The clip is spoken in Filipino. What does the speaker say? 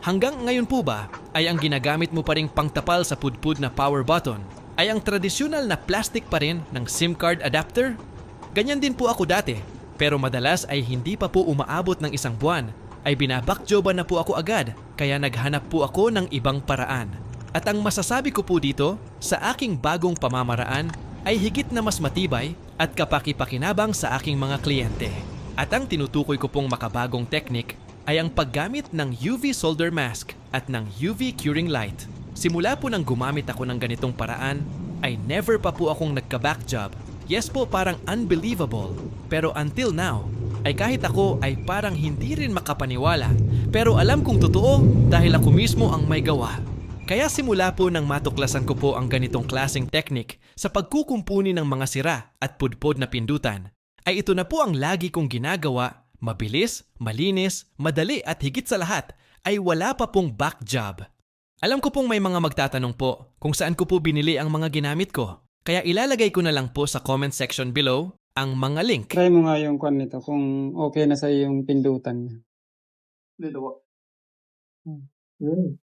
Hanggang ngayon po ba ay ang ginagamit mo pa ring pangtapal sa pudpud na power button ay ang tradisyonal na plastic pa rin ng SIM card adapter? Ganyan din po ako dati, pero madalas ay hindi pa po umaabot ng isang buwan ay binabakjoban na po ako agad kaya naghanap po ako ng ibang paraan. At ang masasabi ko po dito, sa aking bagong pamamaraan ay higit na mas matibay at kapaki-pakinabang sa aking mga kliyente. At ang tinutukoy ko pong makabagong teknik ay ang paggamit ng UV solder mask at ng UV curing light. Simula po nang gumamit ako ng ganitong paraan, ay never pa po akong nagka-back job. Yes po, parang unbelievable. Pero until now, ay kahit ako ay parang hindi rin makapaniwala. Pero alam kong totoo dahil ako mismo ang may gawa. Kaya simula po nang matuklasan ko po ang ganitong klaseng teknik sa pagkukumpuni ng mga sira at pudpod na pindutan, ay ito na po ang lagi kong ginagawa, mabilis, malinis, madali at higit sa lahat ay wala pa pong back job. Alam ko pong may mga magtatanong po kung saan ko po binili ang mga ginamit ko. Kaya ilalagay ko na lang po sa comment section below ang mga link. Try mo nga yung kwan nito kung okay na sa yung pindutan niya. Dito po. Yun.